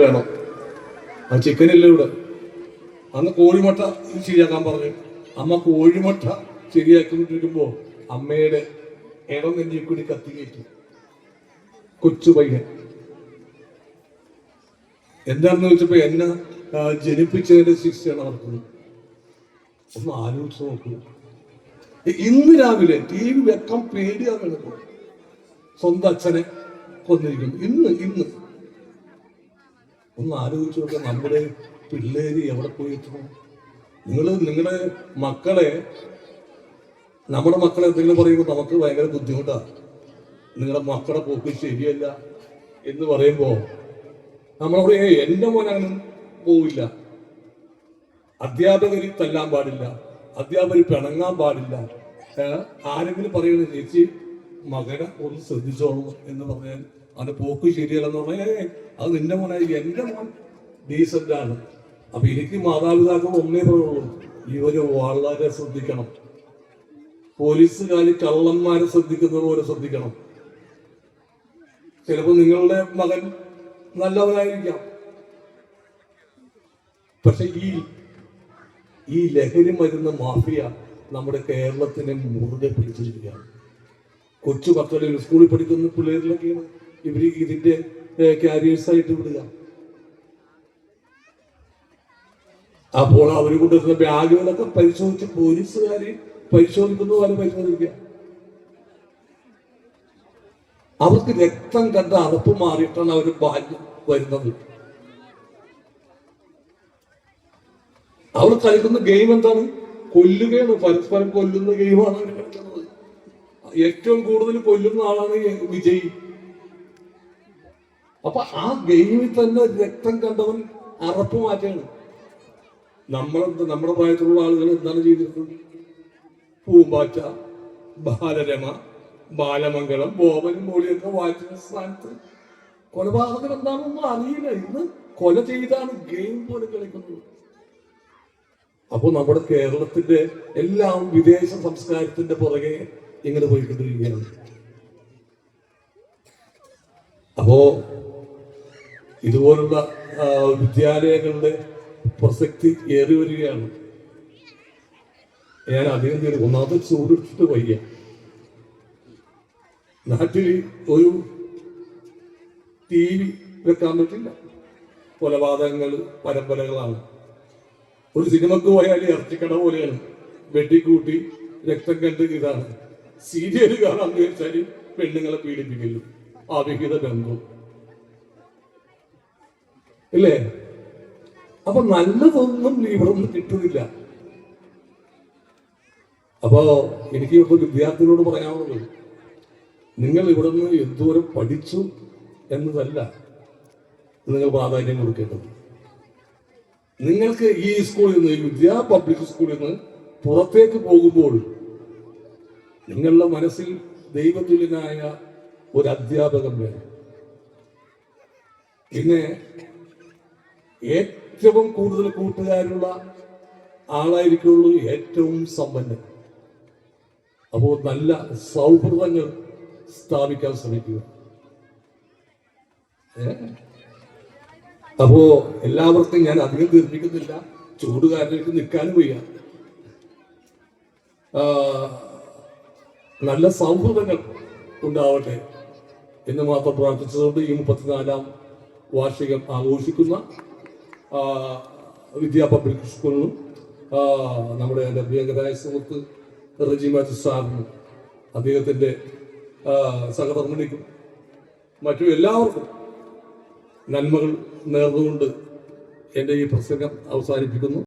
വേണം. ആ ചിക്കനില്ല ഇവിടെ? അന്ന് കോഴിമുട്ട ശരിയാക്കാൻ പറഞ്ഞു. അമ്മ കോഴിമുട്ട ശരിയാക്കിക്കൊണ്ടിരിക്കുമ്പോൾ അമ്മയുടെ ഇടം നെഞ്ചി കൂടി കത്തി കയറ്റി. കൊച്ചു പയ്യൻ. എന്താണെന്ന് വെച്ചപ്പോ എന്നെ ജനിപ്പിച്ചതിന്റെ ശിക്ഷയാണ് നടക്കുന്നത് ഒന്ന് ആലോചിച്ച് നോക്കൂ. ഇന്ന് രാവിലെ ടി വി വെക്കാൻ പേടിയാണ്. സ്വന്തം അച്ഛനെ കൊന്നിരിക്കുന്നു. ഇന്ന് ഇന്ന്. ഒന്ന് ആലോചിച്ച് നോക്കുക നമ്മുടെ പിള്ളേര് എവിടെ പോയിട്ടു നിങ്ങൾ നിങ്ങളുടെ മക്കളെ നമ്മുടെ മക്കളെ എന്തെങ്കിലും പറയുമ്പോൾ നമുക്ക് ഭയങ്കര ബുദ്ധിമുട്ടാണ് നിങ്ങളുടെ മക്കളെ പോക്ക് ശരിയല്ല എന്ന് പറയുമ്പോൾ നമ്മളവിടെ ഏ എന്റെ മോൻ അങ്ങനെ പോവില്ല. അധ്യാപകർ തല്ലാൻ പാടില്ല. അധ്യാപകർ പിണങ്ങാൻ പാടില്ല. ആരെങ്കിലും പറയുന്നത് ചേച്ചി മകനെ ഒന്ന് ശ്രദ്ധിച്ചോളൂ എന്ന് പറഞ്ഞാൽ അവന്റെ പോക്ക് ശരിയല്ലെന്ന് പറഞ്ഞാൽ "ഏയ്, അത് നിന്റെ മോനായി എന്റെ മോൻ ഡീസന്റ് ആണ്. അപ്പൊ എനിക്ക് മാതാപിതാക്കൾ ഒന്നേ പറയുള്ളൂ ഇവർ വളരെ ശ്രദ്ധിക്കണം. പോലീസുകാർ കള്ളന്മാരെ ശ്രദ്ധിക്കുന്നത് പോലെ ശ്രദ്ധിക്കണം. ചിലപ്പോൾ നിങ്ങളുടെ മകൻ നല്ലവനായിരിക്കാം. പക്ഷെ ഈ ഈ ലഹരി മരുന്ന് മാഫിയ നമ്മുടെ കേരളത്തിനെ മുറുകെ പിടിച്ചിരിക്കുകയാണ്. കൊച്ചു മക്കളിൽ സ്കൂളിൽ പഠിക്കുന്ന പിള്ളേരിലൊക്കെയാണ് ഇവർ ഇതിന്റെ കാരിയേഴ്സ് ആയിട്ട് വിടുക. അപ്പോൾ അവർ കൊണ്ടുവരുന്ന ബാഗുകളൊക്കെ പരിശോധിച്ച് പോലീസുകാര് പരിശോധിക്കുന്ന പോലെ പരിശോധിക്കുക. അവർക്ക് രക്തം കണ്ട അറപ്പ് മാറിയിട്ടാണ് അവർ ബാല്യം വരുന്നത്. അവർ കളിക്കുന്ന ഗെയിം എന്താണ്? കൊല്ലുകയാണ്. പരസ്പരം കൊല്ലുന്ന ഗെയിമാണ് അവർ കളിക്കുന്നത്. ഏറ്റവും കൂടുതൽ കൊല്ലുന്ന ആളാണ് വിജയ്. അപ്പൊ ആ ഗെയിമിൽ തന്നെ രക്തം കണ്ടവൻ അറപ്പ് മാറ്റാണ്. നമ്മളെന്ത് നമ്മുടെ പ്രായത്തിലുള്ള ആളുകൾ എന്താണ് ചെയ്തിരുന്നത് പൂമ്പാറ്റ ബാലരമ ബാലമംഗളം ബോബനും മോളിയൊക്കെ വായിക്കുന്ന സ്ഥാനത്ത് കൊലപാതകം എന്താണെന്നൊന്നും അറിയില്ല. ഇന്ന് കൊല ചെയ്താണ് ഗെയിം പോലെ കളിക്കുന്നത്. അപ്പോൾ നമ്മുടെ കേരളത്തിന്റെ എല്ലാം വിദേശ സംസ്കാരത്തിന്റെ പുറകെ ഇങ്ങനെ പോയിക്കൊണ്ടിരിക്കുകയാണ്? അപ്പോ ഇതുപോലുള്ള വിദ്യാലയങ്ങളുടെ പ്രസക്തി ഏറി വരികയാണ്. ഞാൻ അധികം തീരും ഒന്നാമത്തെ ചൂടെടുത്തിട്ട് വയ്യ. നാട്ടിൽ ഒരു ടി വി വെക്കാൻ പറ്റില്ല. കൊലപാതകങ്ങൾ പരമ്പരകളാണ്. ഒരു സിനിമക്ക് പോയാൽ ഇറച്ചിക്കട പോലെയാണ്. വെട്ടിക്കൂട്ടി രക്തം കണ്ട് ഇതാണ്. സീരിയൽ കാണാൻ വിചാരിച്ചാൽ പെണ്ണുങ്ങളെ പീഡിപ്പിക്കുന്നു അവിഹിത ബന്ധം. ഇല്ലേ? അപ്പൊ നല്ലതൊന്നും ഇവിടെ നിന്ന് കിട്ടുന്നില്ല. അപ്പോ എനിക്ക് ഇപ്പൊ വിദ്യാർത്ഥികളോട് പറയാനുള്ളത് നിങ്ങൾ ഇവിടെ നിന്ന് എന്തോരം പഠിച്ചു എന്നതല്ല നിങ്ങൾ പ്രാധാന്യം കൊടുക്കേണ്ടത്. നിങ്ങൾക്ക് ഈ സ്കൂളിൽ നിന്ന് വിദ്യാ പബ്ലിക് സ്കൂളിൽ നിന്ന് പുറത്തേക്ക് പോകുമ്പോൾ നിങ്ങളുടെ മനസ്സിൽ ദൈവതുല്യനായ ഒരു അധ്യാപകൻ വേണം. പിന്നെ ഏറ്റവും കൂടുതൽ കൂട്ടുകാരുള്ള ആളായിരിക്കുള്ളൂ ഏറ്റവും സമ്പന്നൻ. അപ്പോൾ നല്ല സൗഹൃദങ്ങൾ സ്ഥാപിക്കാൻ ശ്രമിക്കുക? അപ്പോ എല്ലാവർക്കും ഞാൻ അധികം തീർപ്പിക്കുന്നില്ല ചൂടുകാരനേക്ക് നിൽക്കാനും വയ്യ. നല്ല സൗഹൃദങ്ങൾ ഉണ്ടാവട്ടെ എന്ന് മാത്രം പ്രാർത്ഥിച്ചതുകൊണ്ട് ഈ മുപ്പത്തിനാലാം വാർഷികം ആഘോഷിക്കുന്ന വിദ്യാ പബ്ലിക് സ്കൂളിനും നമ്മുടെ എന്റെ പ്രിയങ്കരായ സുഹൃത്ത് റജി മാത്യു സാറിനും അദ്ദേഹത്തിന്റെ സഹധർമ്മിണിക്കും മറ്റു എല്ലാവർക്കും നന്മകൾ നേർന്നുകൊണ്ട് എന്റെ ഈ പ്രസംഗം അവസാനിപ്പിക്കുന്നു.